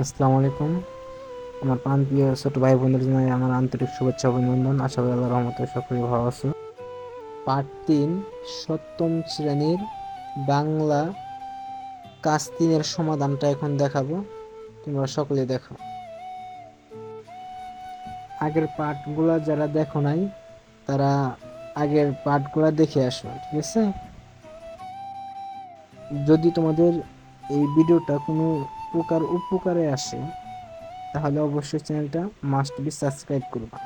আসসালামু আলাইকুম। আমার প্রান্তীয় ছোট ভাই বোনদের জন্য আমার আন্তরিক শুভেচ্ছা অভিনন্দন। আশা করি আল্লাহ রহমতে সকলে ভালো আছো পার্ট তিন, সপ্তম শ্রেণির বাংলা কাজ তিনের সমাধানটা এখন দেখাবো। তোমরা সকলে দেখো। আগের পার্টগুলো যারা দেখো নাই, তারা আগের পার্টগুলো দেখে আসো, ঠিক আছে? যদি তোমাদের এই ভিডিওটা কোনো প্রকার উপকারে আসে তাহলে অবশ্যই চ্যানেলটা মাস্ট বি সাবস্ক্রাইব করবা।